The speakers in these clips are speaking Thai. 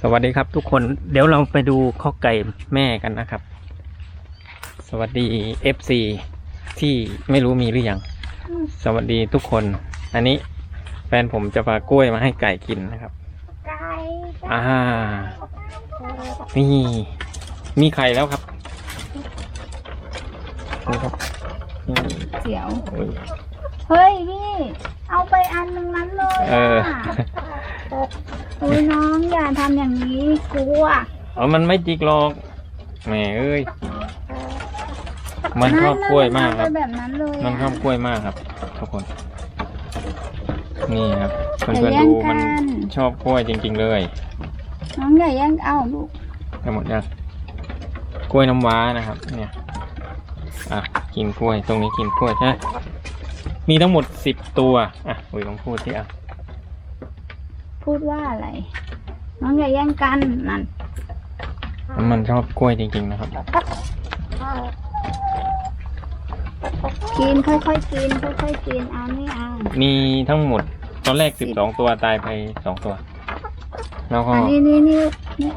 สวัสดีครับทุกคน เดี๋ยวเราไปดูข้อไก่แม่กันนะครับ สวัสดี FC ที่ไม่รู้มีหรือยัง สวัสดีทุกคน อันนี้แฟนผมจะพากล้วยมาให้ไก่กินนะครับไก่อ่า นี่ มีไข่แล้วครับนี่ครับนี่เสียว โอ้ยเฮ้ยพี่ เอาไปอันหนึงนั้นเลยเออโอ้ยน้องอย่าทำอย่างนี้กลัวเอามันไม่จิกหรอกแหมเอ้ย มันชอบกล้วยมากครับเอไปแบบนั้นเลยะมันชอบกล้วยมากครับ ทุกคน นี่ครับอย่าเพื่อนแย่ๆงดูกัมันนชอบกล้วยจริง ๆ เลย น้องอย่าแย่งเอาลูกไปหมดยังกล้วยน้ำว้านะครับ เนี่ยอะกินกล้วยตรงนี้กินกล้วยใช่ไหมมีทั้งหมดสิบตัวอะอุ้ยลองพูดที่อะ พูดว่าอะไร น้องอย่าแย่งกันนั่นมันชอบกล้วยจริงๆนะครับ กินค่อยๆกินค่อยๆกินเอาไม่เอามีทั้งหมดตอนแรกสิบสองตัวตายไปสองตัว แล้วก็อันนี้นี่นี่นี่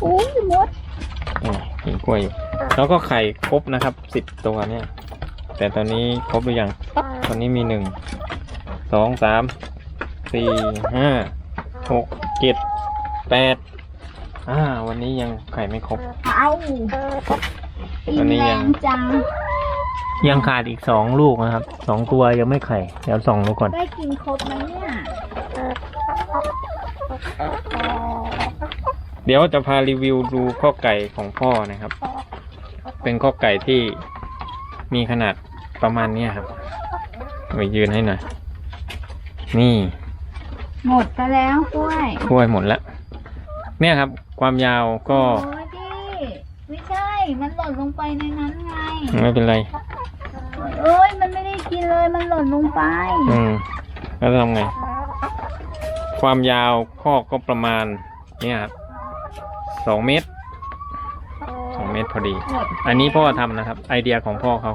โอ้ยมดนี่กินกล้วยอยู่แล้วก็ไข่ครบนะครับสิบตัวเนี่ย แต่ตอนนี้ครบหรือยังตอนนี้มีหนึ่งสองสาม สี่ห้าหกเจ็ดแปดอ่า วันนี้ยังไข่ไม่ครบ เอาอันนี้แรยังงจัง ยังขาดอีกสองลูกนะครับสองตัวยังไม่ไข่เดี๋ยวส่องดูก่อน ได้กินครบไหมเนี่ยเดี๋ยวจะพารีวิวดูข้อไก่ของพ่อนะครับ เป็นข้อไก่ที่มีขนาดประมาณเนี้ยครับไปยืนให้หน่อย นี่ หมดไปแล้วกล้วยกล้วยหมดแล้ว เนี่ยครับ ความยาวก็โอ้ยดิไม่ใช่ มันหล่นลงไปในนั้นไง ไม่เป็นไรเอ้ยมันไม่ได้กินเลย มันหล่นลงไป อืม แล้วทำไง ความยาวข้อก็ประมาณ เนี่ยครับสองเมตรสองเมตรพอดีหมดอันนี้พ่อทำนะครับ ไอเดียของพ่อเขา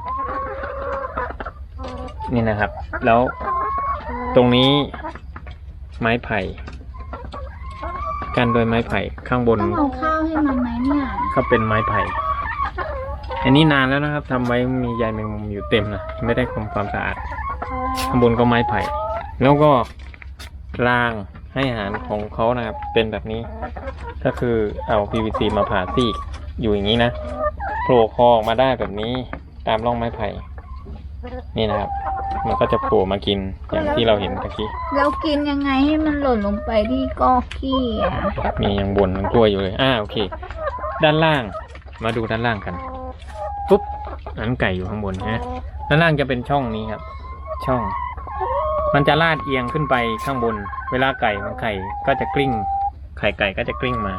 นี่นะครับ แล้วตรงนี้ ไม้ไผ่กันโดยไม้ไผ่ข้างบนต้องเอาข้าวให้มันไหมเนี่ยก็เป็นไม้ไผ่ อันนี้นานแล้วนะครับทำไว้มีใยแมงมุมอยู่เต็มนะไม่ได้ทำความสะอาด ข้างบนก็ไม้ไผ่ แล้วก็รางให้อาหารของเขานะครับ เป็นแบบนี้ ก็คือเอา PVC มาผ่าซีกอยู่อย่างนี้นะโผล่คอออกมาได้แบบนี้ตามร่องไม้ไผ่ นี่นะครับ มันก็จะโผล่มากินอย่างที่เราเห็นตะกี้แล้วกินยังไงให้มันหล่นลงไปที่กอกขี้อะมียังบนยังกล้วยอยู่เลยอ่าโอเค ด้านล่างมาดูด้านล่างกันปุ๊บอันนไก่อยู่ข้างบนนะด้านล่างจะเป็นช่องนี้ครับ ช่อง มันจะลาดเอียงขึ้นไปข้างบน เวลาไก่มันไข่ก็จะกลิ้ง ไข่ไก่ก็จะกลิ้งมา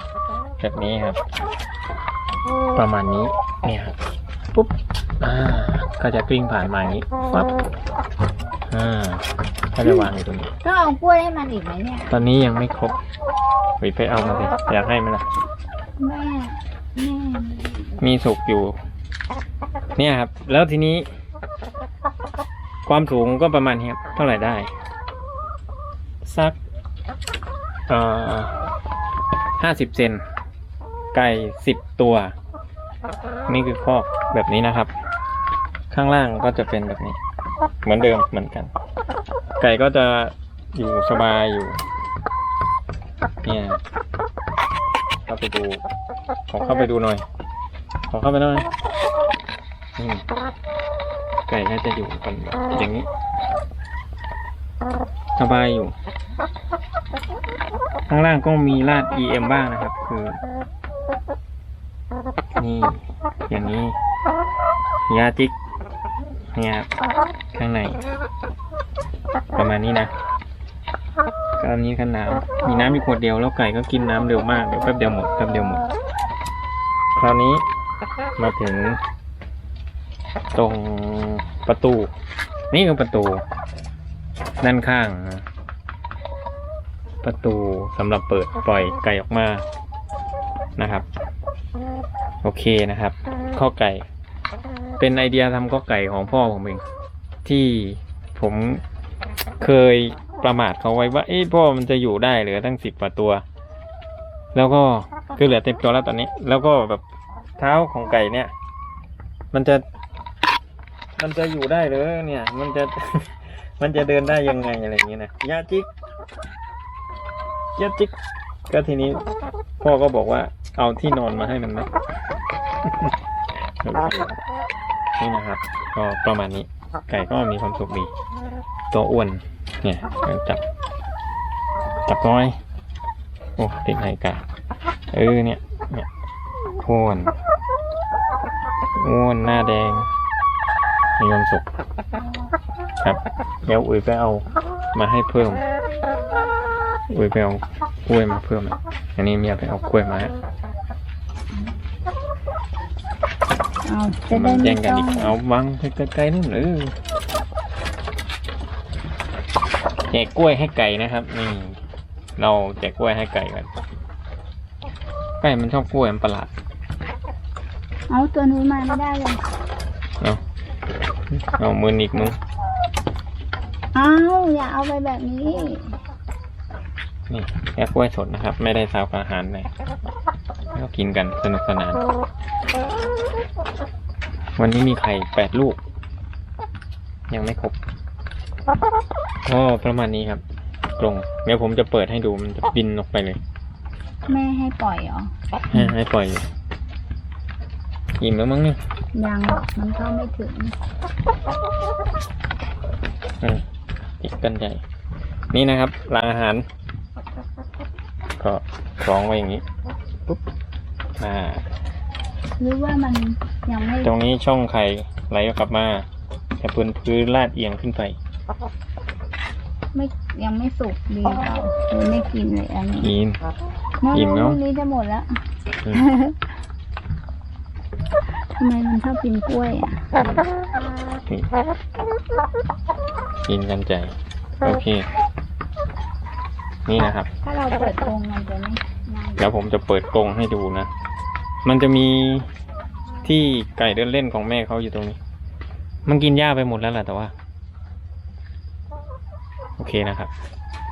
แบบนี้ครับ ประมาณนี้เนี่ยครับปุ๊บ อ่าก็จะกลิ้งผ่านมาอย่างนี้ปั๊บอ่าก็จะวางอยู่ตรงนี้ ต้องเอากล้วยให้มันอีกไหมเนี่ยตอนนี้ยังไม่ครบไปไปเอามาสิอยากให้ไหมล่ะ แม่แม่มีสุกอยู่ เนี่ยครับ แล้วทีนี้ ความสูงก็ประมาณนี้ครับเท่าไหร่ได้ สักเอ่อห้าสิบเซนไก่สิบตัว นี่คือคอกแบบนี้นะครับ ข้างล่างก็จะเป็นแบบนี้ เหมือนเดิมเหมือนกัน ไก่ก็จะอยู่สบายอยู่ เนี่ยเข้าไปดู ขอเข้าไปดูหน่อย ขอเข้าไปหน่อยไก่ก็จะอยู่กันแบบอย่างนี้ สบายอยู่ ข้างล่างก็มีลาด EM บ้างนะครับ คือ นี่ อย่างนี้ยาจิก เนี่ยครับข้างใน ประมาณนี้นะก็อันนี้กันน้ำมีน้ำมีขวดเดียวแล้วไก่ก็กินน้ำเร็วมากเดี๋ยวแป๊บเดียวหมดแป๊บเดียวหมด คราวนี้มาถึง ตรงประตู นี่คือประตูด้านข้างนะประตูสำหรับเปิดปล่อยไก่ออกมานะครับ โอเคนะครับ ข้อไก่ เป็นไอเดียทำข้อไก่ของพ่อผมเองที่ผมเคยประมาทเขาไว้ว่าเอ้พ่อมันจะอยู่ได้เหลือตั้งสิบกว่าตัว แล้วก็คือเหลือเต็มตัวแล้วตอนนี้ แล้วก็แบบเท้าของไก่เนี่ย มันจะ มันจะอยู่ได้หรือเนี่ย มันจะ มันจะเดินได้ยังไงอะไรอย่างเงี้ยนะยาจิกยาจิกก็ทีนี้พ่อก็บอกว่าเอาที่นอนมาให้มันไหม นี่นะครับ ก็ประมาณนี้ ไก่ก็มีความสุขดี ตัวอ้วน เนี่ยจับ จับน้อย โอ้ติดนาฬิกาเออเนี่ย เนี่ยอ้วนอ้วนหน้าแดง มีความสุขครับเดี๋ยวอุ้ยไปเอามาให้เพิ่มอุ้ยไปเอากล้วยมาเพิ่ม อันนี้เมียไปเอากล้วยมาให้ เอาจะได้มันไม่แย่งกันต้ออีงกเอาวางไกลๆนู่นเออแจกกล้วยให้ไก่นะครับนี่เราแจกกล้วยให้ไก่กันไก่มันชอบกล้วยมันประหลาดเอาตัวนู้นมาไม่ได้เลยเอาเอามือหนีกมึงเอาอย่าเอาไปแบบนี้นี่แค่กล้วยสดนะครับ ไม่ได้ซาวกับอาหารเลยก็กินกันสนุกสนาน วันนี้มีไข่แปดลูก ยังไม่ครบก็ประมาณนี้ครับตรงเดี๋ยวผมจะเปิดให้ดูมันจะบินออกไปเลยแม่ให้ปล่อยเหรอให้ให้ปล่อยอยู่อิ่มแล้วมั้งเนี่ยยังมันเข้าไม่ถึงอืมติดกันใหญ่ นี่นะครับรางอาหาร ก็คล้องไว้อย่างนี้ปุ๊บอ่า หรือว่ามันยังไม่ตรงนี้ช่องไข่ไหลกลับมาแต่พื้นพื้นลาดเอียงขึ้นไป ไม่ยังไม่สุกดีเราเลยไม่กินเลยอันนี้กินน้องอิ่มแล้วลูกนี้จะหมดแล้วอืมทำไมมันชอบกินกล้วยอะนี่กินกันใจ โอเค นี่นะครับ ถ้าเราเปิดกรงมันจะไม่ง่ายเดี๋ยวผมจะเปิดกรงให้ดูนะ มันจะมีที่ไก่เดินเล่นของแม่เขาอยู่ตรงนี้ มันกินหญ้าไปหมดแล้วแหละแต่ว่า โอเคนะครับ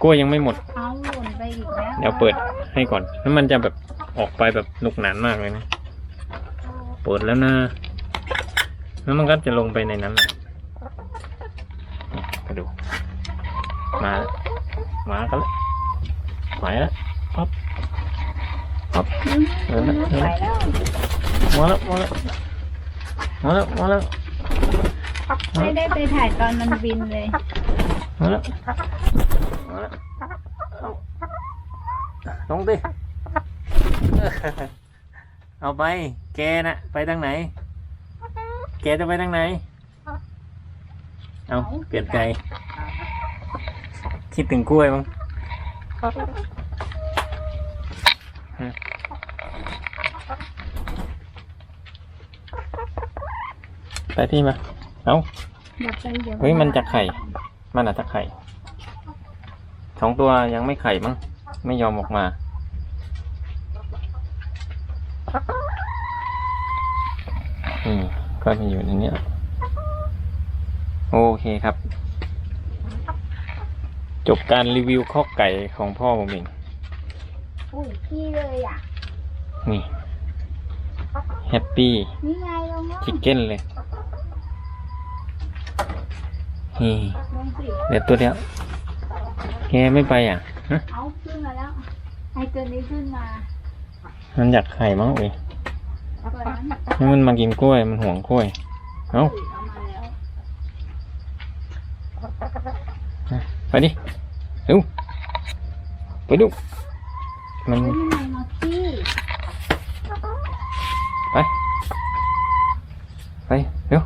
กล้วยยังไม่หมด เอาหล่นไปอีกแล้วเดี๋ยวเปิดให้ก่อนแล้วมันจะแบบออกไปแบบหนุกหนานมากเลยนะ เปิดแล้วนะ แล้วมันก็จะลงไปในนั้นแหละนี่กระดู มาแล้วมากันแล้วไปแล้ว ปั๊บปั๊บอืมเออนะเออไปนะแล้วมาแล้วมาแล้วมาแล้วมาแล้วไม่ได้ไปถ่ายตอนมันบินเลยมาแล้วมาแล้วเอาลงดิเอาไป แกนะไปทางไหน แกจะไปทางไหน เอาเปลี่ยนใจ คิดถึงกล้วยมั้ง ฮะไปที่มา เอาอยากไปเดี๋ยวเฮ้ย มันจะไข่ มันอาจจะไข่ สองตัวยังไม่ไข่มั้ง ไม่ยอมออกมา อืม ก็จะอยู่ในเนี้ยโอเคครับ จบการรีวิวข้อกไก่ของพ่อผมเองอุ้ยพี่เลยอะ นี่ แฮปปี้นี่ไงลงแล้วชิคเก้นเลย นี่ลงสิเดี๋ยวตัวเดียวแกไม่ไปอะฮะเอาขึ้นมาแล้วไอตัวนี้ขึ้นมา มันอยากไข่มั้งเอ้ยตัวนั้นให้มันมากินกล้วยมันห่วงกล้วย เอ้าเอามาแล้วไปดิเร็วไปดูมัน เฮ้ยนี่ไงมาขี้ ไป ไป เร็ว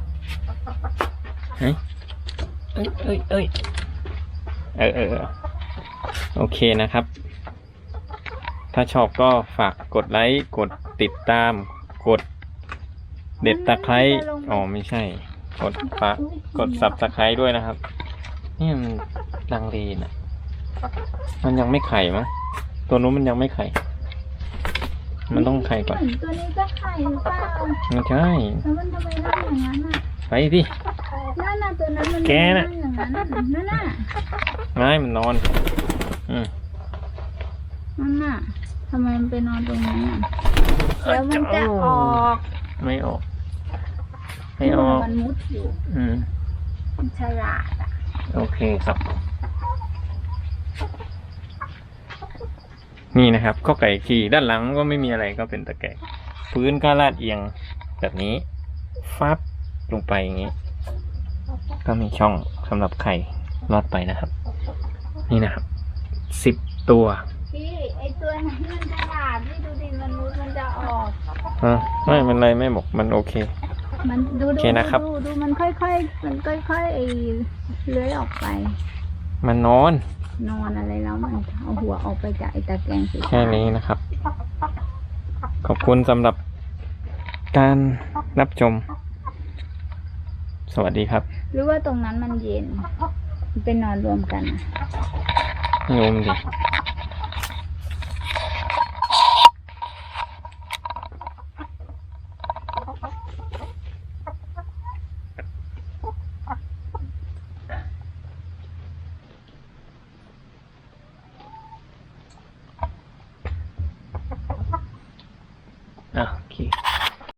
ไหน เอ้ยเอ้ยเอ้ยเออเออเออโอเคนะครับ ถ้าชอบก็ฝากกดไลค์ กดติดตาม กดเด็ดตะไคร้อ๋อไม่ใช่ กดฝากกดสับตะไคร้ด้วยนะครับ นี่มันลังเลนะมันยังไม่ไข่มั้งตัวนู้นมันยังไม่ไข่ มันต้องไข่ก่อนเหมือนตัวนี้ก็ไข่หรือเปล่าไม่ใช่แล้วมันทำไมได้อย่างนั้นอะไปดิ นั่นน่ะตัวนั้นมันแกน่ะนั่งอย่างนั้นน่ะนั่นน่ะไม่มันนอน อืมนั่นน่ะทำไมมันไปนอนตรงนั้นน่ะแล้วมันจะออกไม่ออก ไม่ออก มันมุดอยู่อืม มันฉลาดอะโอเคครับ นี่นะครับข้อไก่ขี่ด้านหลังก็ไม่มีอะไรก็เป็นตะแกรงพื้นก็ลาดเอียงแบบนี้ ฟับลงไปอย่างนี้ ก็มีช่องสำหรับไข่รอดไปนะครับ นี่นะครับสิบตัวพี่ไอตัวนั้นมันฉลาดพี่ดูดิมันมุดมันจะออกอะไม่เป็นไรไม่หมกมันโอเค มันดูโอดูเคนะครับ ดูดูมันค่อยๆมันค่อยๆไอเลื้อยออกไป มันนอน นอนอะไรแล้วมันเอาหัวออกไปจากไอตะแกรงสีแค่นี้นะครับ ขอบคุณสำหรับการรับชม สวัสดีครับ หรือว่าตรงนั้นมันเย็น เป็นนอนรวมกันงงมดิ